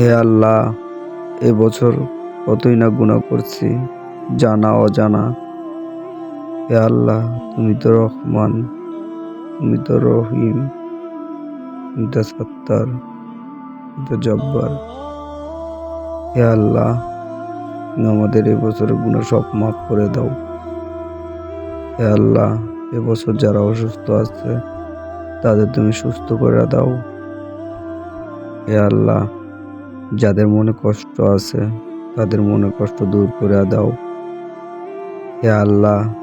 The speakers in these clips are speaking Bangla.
হে আল্লাহ এবছর কতই না গুণা করছি, জানা অজানা। হে আল্লাহ, তুমি তো রহমান, তুমি তো রহিম, তুমি তো সত্তার, তুমি তো জব্বার। হে আল্লাহ, তুমি আমাদের এবছরের গুণা সব মাফ করে দাও। হে আল্লাহ এবছর যারা অসুস্থ আছে, তাদের তুমি সুস্থ করে দাও। হে আল্লাহ যাদের মনে কষ্ট আছে, তাদের মনে কষ্ট দূর করে দাও। হে আল্লাহ,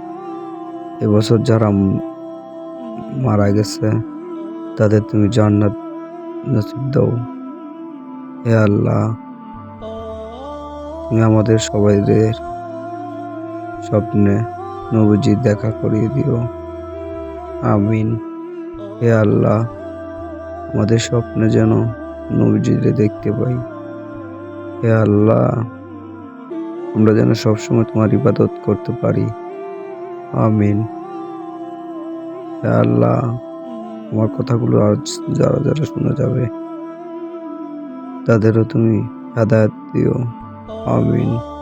এবছর যারা মারা গেছে, তাদের তুমি জান্নাত নসিব দাও। হে আল্লাহ, তুমি আমাদের সবাইদের স্বপ্নে নবীজি দেখা করিয়ে দিও। আমিন। হে আল্লাহ, আমাদের স্বপ্নে যেন নবীজিরে দেখতে পাই। হে আল্লাহ, আমরা যেন সবসময় তোমার ইবাদত করতে পারি। আমিন। হে আল্লাহ তোমার কথাগুলো আর যারা যারা শোনা যাবে, তাদেরও তুমি হেদায়ত দিও। আমিন।